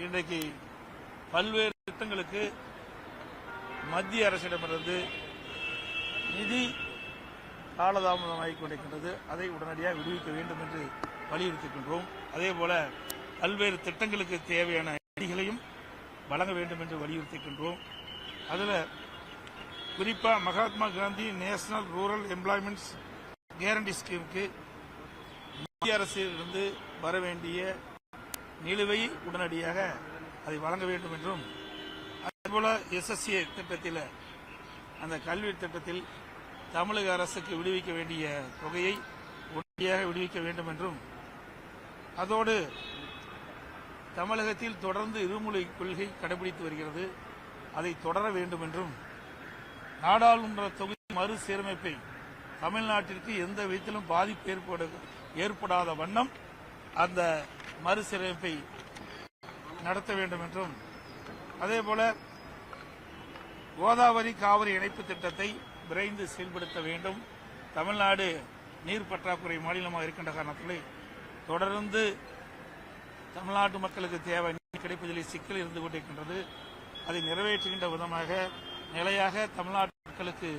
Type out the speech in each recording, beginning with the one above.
இன்றைக்கு பல்வேறு திட்டங்களுக்கு மத்திய அரசிடமிருந்து நிதி காலதாமதமாகிக் கொண்டிருக்கின்றது அதை உடனடியாக விடுவிக்க வேண்டும் என்று வலியுறுத்துகின்றோம் அதேபோல பல்வேறு திட்டங்களுக்கு தேவையான நிதிகளையும் வழங்க வேண்டும் என்று வலியுறுத்துகின்றோம் அதில் குறிப்பாக Mahatma Gandhi national rural employments guarantee ஸ்கீமுக்கு மத்திய அரசிலிருந்து வர வேண்டிய நிலுவையில் உடனடியாக அதை வழங்க வேண்டும் என்றும் அதேபோல எஸ்எஸ்ஏ திட்டத்தில் அந்த கல்வி திட்டத்தில் தமிழக அரசுக்கு விடுவிக்க வேண்டிய தொகையை உடனடியாக விடுவிக்க வேண்டும் என்றும் அதோடு தமிழகத்தில் தொடர்ந்து இருமொழி கொள்கை கடைபிடித்து வருகிறது. அதை தொடர வேண்டும் என்றும் நாடாளுமன்ற தொகுதி மறுசீரமைப்பை தமிழ்நாட்டிற்கு எந்த விதத்திலும் பாதிப்பு ஏற்பட ஏற்படாத வண்ணம் அந்த மறுசீரமைப்பை நடத்த வேண்டும் என்றும் அதேபோல கோதாவரி காவிரி இணைப்பு திட்டத்தை விரைந்து செயல்படுத்த வேண்டும். தமிழ்நாடு நீர் பற்றாக்குறை மாநிலமாக இருக்கின்ற காரணத்திலே தொடர்ந்து தமிழ்நாட்டு மக்களுக்கு தேவை நீர் கிடைப்பதில் சிக்கல் இருந்து கொண்டிருக்கின்றது. அதை நிறைவேற்றுகின்ற விதமாக நிலையாக தமிழ்நாட்டு மக்களுக்கு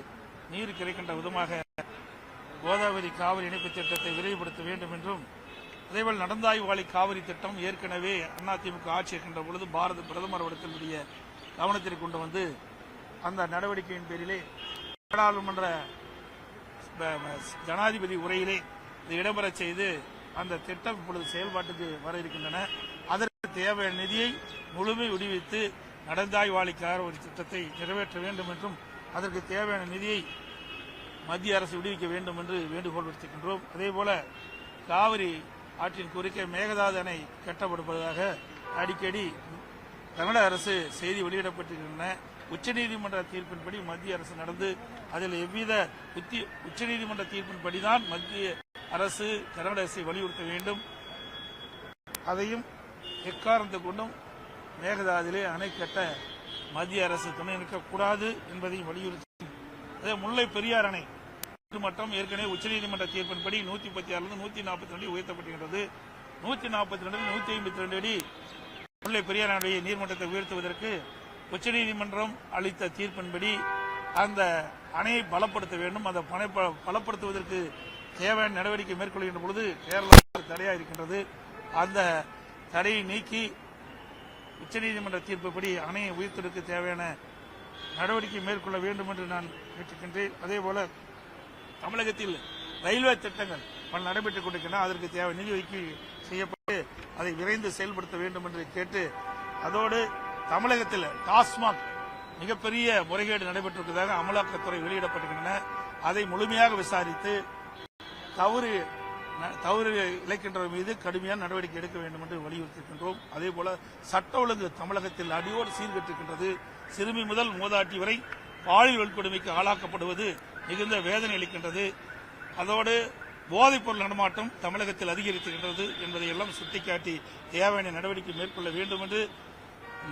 நீர் கிடைக்கின்ற விதமாக கோதாவரி காவிரி இணைப்பு திட்டத்தை விரைவுபடுத்த வேண்டும் என்றும் அதேபோல் நடந்தாய்வாளி காவிரி திட்டம் ஏற்கனவே அதிமுக ஆட்சி இருக்கின்ற பொழுது பாரத பிரதமர் அவர்களுடைய கவனத்திற்கு கொண்டு வந்து அந்த நடவடிக்கையின் பேரிலே நாடாளுமன்ற ஜனாதிபதி உரையிலே இது இடம்பெறச் செய்து அந்த திட்டம் இப்பொழுது செயல்பாட்டுக்கு வர இருக்கின்றன. அதற்கு தேவையான நிதியை முழுமை விடுவித்து நடந்தாய்வாளி காவிரி திட்டத்தை நிறைவேற்ற வேண்டும் என்றும் அதற்கு தேவையான நிதியை மத்திய அரசு விடுவிக்க வேண்டும் என்று வேண்டுகோள் விடுத்திருக்கின்றோம். அதேபோல காவிரி ஆற்றின் குறுக்கே மேகதாது அணை கட்டப்படுவதாக அடிக்கடி தமிழக அரசு செய்தி வெளியிடப்பட்டிருக்கின்றன. உச்சநீதிமன்ற தீர்ப்பின்படி மத்திய அரசு நடந்து அதில் எவ்வித உத்தி உச்சநீதிமன்ற தீர்ப்பின்படிதான் மத்திய அரசு கர்நாடக அரசை வலியுறுத்த வேண்டும். அதையும் எக்காரணத்தை கொண்டும் மேகதாதிலே அணை கட்ட மத்திய அரசு துணை நிற்கக்கூடாது என்பதையும் வலியுறுத்தி அதே முல்லை பெரியார் அணை மட்டம் ஏற்கனவே உச்சநீதிமன்ற தீர்ப்பின்படி நூத்தி பத்தி ஆறுல நூத்தி நாற்பத்தி ரெண்டு உயர்த்தப்பட்டிருக்கிறது. நூத்தி நாற்பத்தி ரெண்டு நூத்தி ஐம்பத்தி ரெண்டு அடி முல்லை பெரியாரனுடைய நீர்மன்றத்தை நீர்மட்டத்தை உயர்த்துவதற்கு உச்சநீதிமன்றம் அளித்த தீர்ப்பின்படி அந்த அணையை பலப்படுத்த வேண்டும். அந்த பணை பலப்படுத்துவதற்கு தேவையான நடவடிக்கை மேற்கொள்கின்ற பொழுது கேரளா தடையாக இருக்கின்றது. அந்த தடையை நீக்கி உச்சநீதிமன்ற தீர்ப்புப்படி அணையை உயர்த்துவதற்கு தேவையான நடவடிக்கை மேற்கொள்ள வேண்டும் என்று நான் கேட்டுக்கின்றேன். அதேபோல தமிழகத்தில் ரயில்வே திட்டங்கள் பல நடைபெற்றுக் கொண்டிருக்கின்றன. அதற்கு தேவை நிதி ஒதுக்கி செய்யப்பட்டு அதை விரைந்து செயல்படுத்த வேண்டும் என்று கேட்டு அதோடு தமிழகத்தில் டாஸ்மாக் மிகப்பெரிய முறைகேடு நடைபெற்றிருப்பதாக அமலாக்கத்துறை வெளியிடப்பட்டிருக்கின்றன. அதை முழுமையாக விசாரித்து தவறு ந- தவறு இழைக்கின்றவர் மீது கடுமையான நடவடிக்கை எடுக்க வேண்டும் என்று வலியுறுத்தியிருக்கின்றோம். அதே போல சட்ட ஒழுங்கு தமிழகத்தில் அடியோடு சீர்கட்டிருக்கின்றது. சிறுமி முதல் மூதாட்டி வரை பாலியல் வன்கொடுமைக்கு ஆளாக்கப்படுவது மிகுந்த வேதனை அளிக்கின்றது. அதோடு போதைப்பொருள் நடமாட்டம் தமிழகத்தில் அதிகரித்திருக்கின்றது என்பதை எல்லாம் சுட்டிக்காட்டி தேவையான நடவடிக்கை மேற்கொள்ள வேண்டும் என்று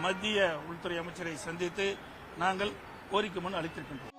மத்திய உள்துறை அமைச்சரை சந்தித்து நாங்கள் கோரிக்கை மனு அளித்திருக்கின்றோம்.